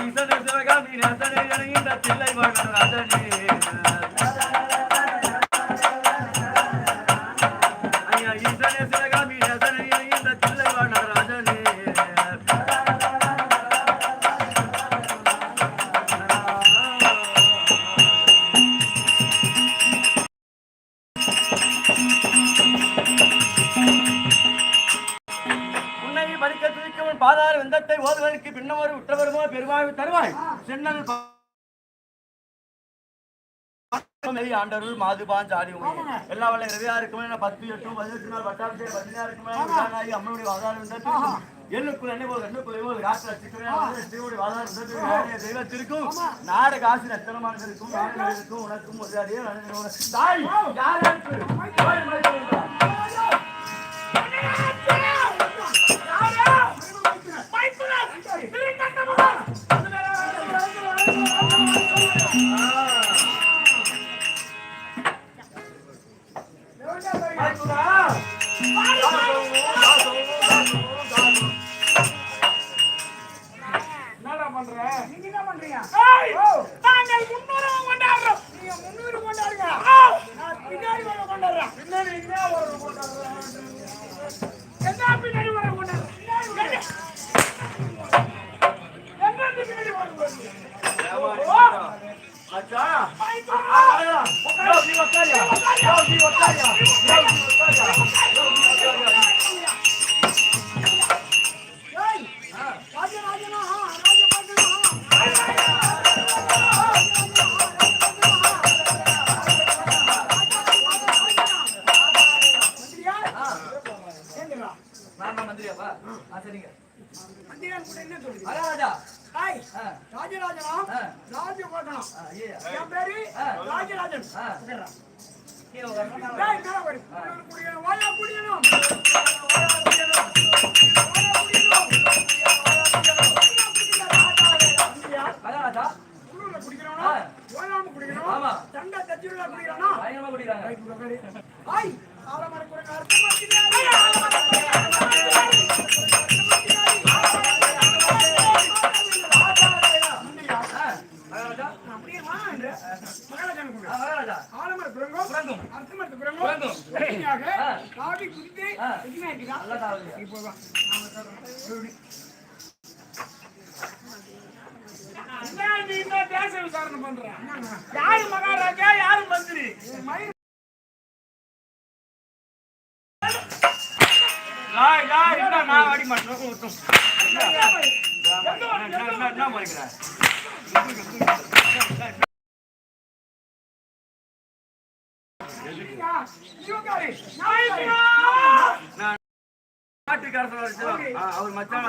ఈసన శివగా మీ నేతనే జరిగిందా పిల్లై వాడు రాజనే பாதார வெந்தத்தை ஓதுவதற்கு பின்னமொரு உற்றவருமோ பெருமாள் தருவாய்? சென்னல் ஆண்டருள் மாதுபான் சாடி எல்லா வல்ல இருக்குமே பத்து எட்டு பதினெட்டு நாள் பட்டாபிஷே பதினா இருக்குமே விதானாகி அம்மனுடைய வாதார வெந்தத்து எண்ணுக்குள் என்ன போல் எண்ணுக்குள் போல் காசு வச்சுக்கிறேன் ஸ்ரீவுடைய வாதார வெந்தத்து தெய்வத்திற்கும் நாடு காசு ரத்தனமானது இருக்கும் உனக்கும் ஒரு தாய் யாருக்கு? ஓய், மறைத்து என்னடா பண்ற? நீங்க என்ன பண்றீங்க. நாங்கள் முன்னூறு கொண்டாடுறோம். நீங்க முன்னூறு கொண்டாடுங்க. நான் பின்னாடி வர கொண்டாடுறேன். பின்னாடி என்ன வர கொண்டாடுறோம் என்ன? பின்னாடி வர கொண்டாடுறோம்? அச்சா மைத்துனா. யோ, நீ உக்காரியா? யோ, டேய், வரேன். மேல வரு. குடிக்கணும், வாயா குடிக்கணும். வாயா குடிக்கணும். அப்படியா? மகாராஜா, குளிர்ல குடிக்கிறவனா? ஆ. ஓயாம தேச விசாரணை பண்ற யாரு மகாராஜா யாரு மந்திரி மயில் லாய், லாய், என்ன நான் ஆடி ஆ, அவர் மச்சான்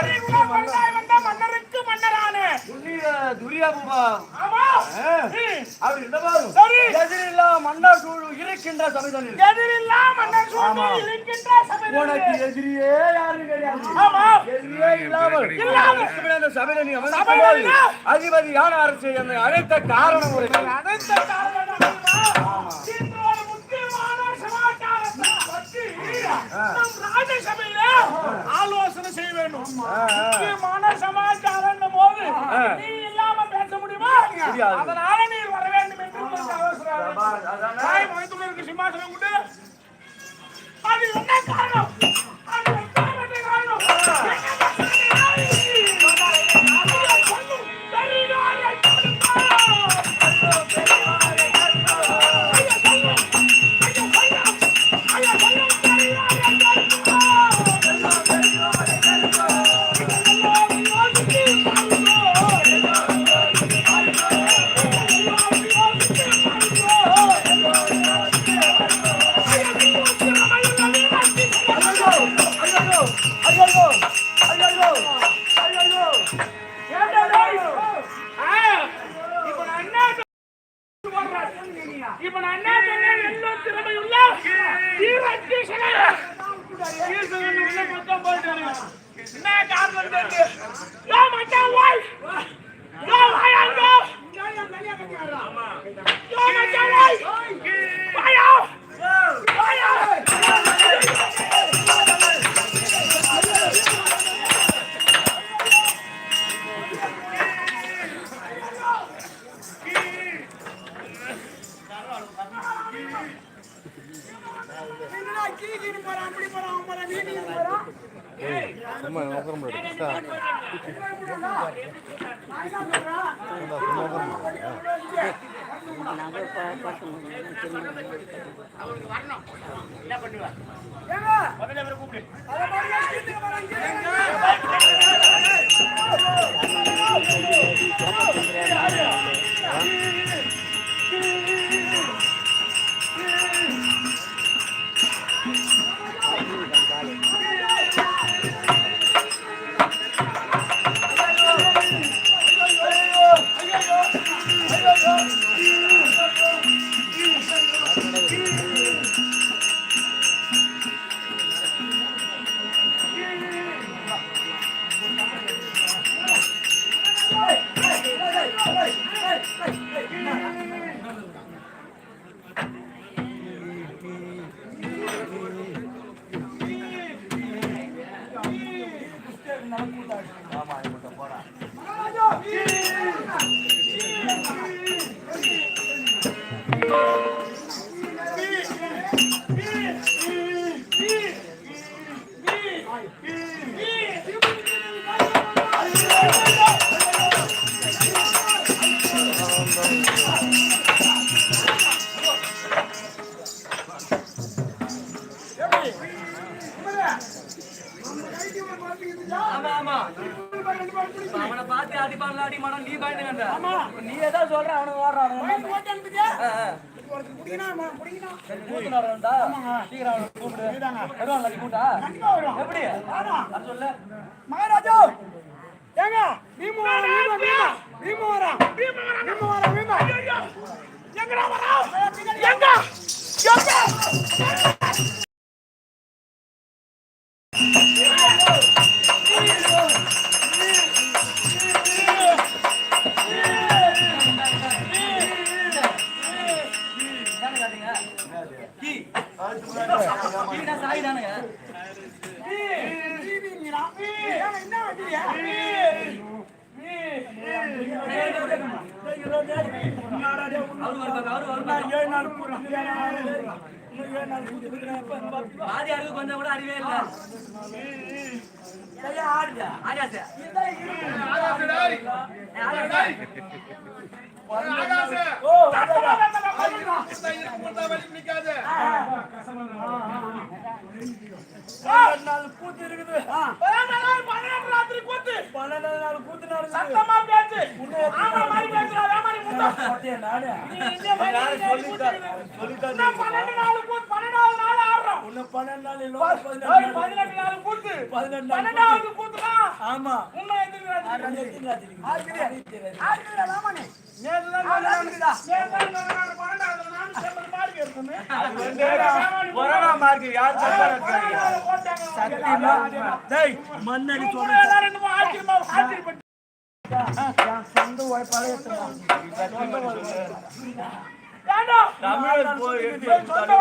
மன்னருக்கு மன்னராய் வந்த மன்னருக்கு மன்னரானே. அவர் இந்த பாரு. சரி. எதிரில்லா மன்னர் குழு இருக்கின்ற தமிழனில் எதிரில்லா மன்னர் ஆமா. சூழ்நிலை இருக்கின்ற உனக்கு சபையிலே எதிரியே யாரும் கிடையாது. ஆமா. எதிரியே இல்லாமல். இல்லாமல். இருக்குமே அந்த சபையில நீ அமர்ந்து சபையில போய் அதிபதியான அரசு என்னை அழைத்த காரணம் ஒரு அனைத்து காரணங்களும் வேண்டும் முக்கியமான சமாச்சாரம் போது நீ இல்லாம பேச முடியுமா. அதனால நீ வர வேண்டும் என்று அவசரம். சிம்மாசனம் உண்டு. என்னடா கீ போறான், அப்படி போறான், அவன் போறான், நீ போறான். சும்மா நோக்கம் எடுத்தா நான் என்ன சொல்றேன்? கூப்பிடு. அவனை பார்த்து அடிப்பான்ல அடி நீ பயந்துங்கன்ற நீ சொல்ற அவனுக்கு ஓடுறான் மகாராஜா ஏங்க பீமு வரா பீமு வரா பீமு வரா பீமு வரா பீமு எங்கடா வரா? எங்க? எங்க? பாப்பி பாதி அறிவு கொஞ்சம் கூட அறிவே இல்ல ஆகாச ஓ வாடா ஏழு நாள் கூத்து இருக்குது பன்னெண்டு நாள் பன்னெண்டு ராத்திரி கூத்து. பன்னெண்டு நடக்குது சத்தமா பேசு. ஆமா மாதிரி பேசுறா வேமாரி அப்படியே நானு இந்த மாதிரி இன்னும் பன்னெண்டு நாள் கூத்து பன்னெண்டாவது நாள் ஆடுறோம். இன்னும் பன்னெண்டு நாள் இல்லை பதினெட்டு நாள். கூத்து. பதினெட்டு பன்னெண்டாவது கூத்துனா ஆமா. ராத்திரி இருக்குது? நேத்து தான் பன்னெண்டாவது நாள் செம்மறி மார்க் இருக்குன்னு. அது வந்து கொரோனா மார்க் யார் சத்தியமா? டேய், மண்ணடி சொல்றேன். எல்லாரும் ஆச்சரியமா ஆச்சரியப்பட்டு சொந்த உழைப்பால போய் சொந்த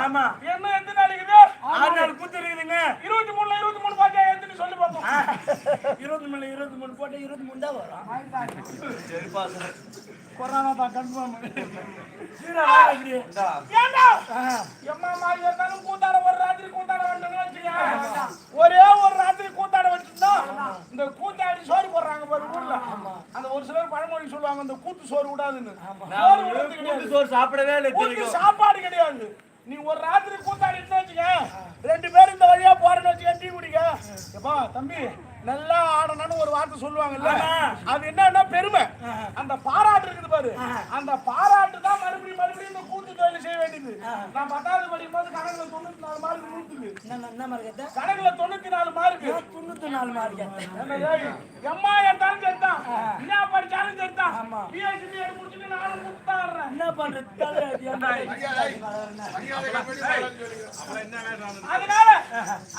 ஆமா. என்ன எத்தனை நாள் ஆறு நாள் கூத்து இருக்குதுங்க இருபத்தி மூணுல இருபத்தி மூணு பாத்தியா எத்தனை சொல்லி பார்ப்போம் இருபத்தி மூணுல இருபத்தி மூணு போட்டா இருபத்தி மூணு தான் வரும் சரிப்பா கொரோனா தான் கன்ஃபார்ம் ஏண்டா எம்மா மாதிரி இருந்தாலும் கூத்தாட ஒரு ராத்திரி கூத்தாட வந்தோம்னு வச்சுக்க ஒரே ஒரு ராத்திரி கூத்தாட வச்சிருந்தா இந்த கூத்தாடி சோறு போடுறாங்க பாரு ஊர்ல அந்த ஒரு சிலர் பழமொழி சொல்லுவாங்க இந்த கூத்து சோறு விடாதுன்னு. சோறு கூட்டு சாப்பிடவே இல்லை சாப்பாடு கிடையாது. நீ ஒரு ராத்திரி கூத்தாடிட்டு வச்சுக்க ரெண்டு பேரும் இந்த வழியா போறேன்னு வச்சுக்க டீ குடிக்க. எப்பா தம்பி நல்லா ஆடணும்னு ஒரு வார்த்தை சொல்லுவாங்கல்ல. அது என்னன்னா பெருமை. அந்த பாராட்டு இருக்குது பாரு. அந்த பாராட்டு தான் மறுபடியும் செய்ய வேண்டியது. நான் பத்தாவது படிக்கும் போது கணக்குல தொண்ணூத்தி நாலு மார்க் நூத்துக்கு என்ன என்ன மார்க்கெட்ட கணக்குல தொண்ணூத்தி நாலு மார்க். தொண்ணூத்தி நாலு மார்க்கெட்ட எம்மா எடுத்தாலும் சரிதான். என்ன படிச்சாலும் சரிதான். பிஹெச்டி எடுத்து முடிச்சுட்டு நானும் கூத்தான் ஆடுறேன் என்ன பண்றது அதனால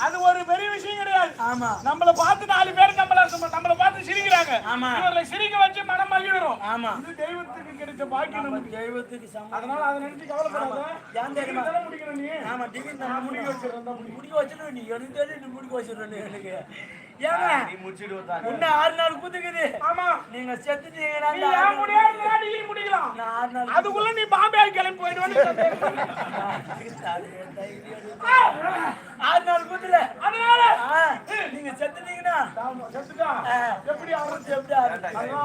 அது ஒரு பெரிய விஷயம் கிடையாது. ஆமா. நம்மள பார்த்து நாலு பேர் நம்மள நம்மள பார்த்து சிரிக்கிறாங்க. ஆமா. இவர்களை சிரிக்க வச்சு மனம் மகிழும் ஆமா. இது தெய்வத்துக்கு கிடைச்ச பாக்கியம் நமக்கு. தெய்வத்துக்கு சமம். அதனால அதை நினைச்சு கவலைப்படாத. ஏன் தெரியுமா? முடிக்கணும் நீ? ஆமா டிகிரி நான் முடிக்க வச்சிடுறேன் தான் முடிக்க வச்சிருவேன் நீ எனக்கு தெரியும் நீ முடிக்க வச்சிருவேன் எனக்கு. ஏங்க? நீ முடிச்சிட்டு வந்தாங்க இன்னும் ஆறு நாள் கூத்துக்குது. ஆமா. நீங்க செத்துட்டீங்கன்னா நீ ஏன் முடியாது டிகிரி முடிக்கலாம்? நான் ஆறு நாள் அதுக்குள்ள நீ பாம்பே கிளம்பி போயிடுவேன்னு ஆறு நாள் கூத்துல அதனால நீங்க செத்துட்டீங்கன்னா செத்துட்டா? எப்படி எப்படி ஆறு? அதனால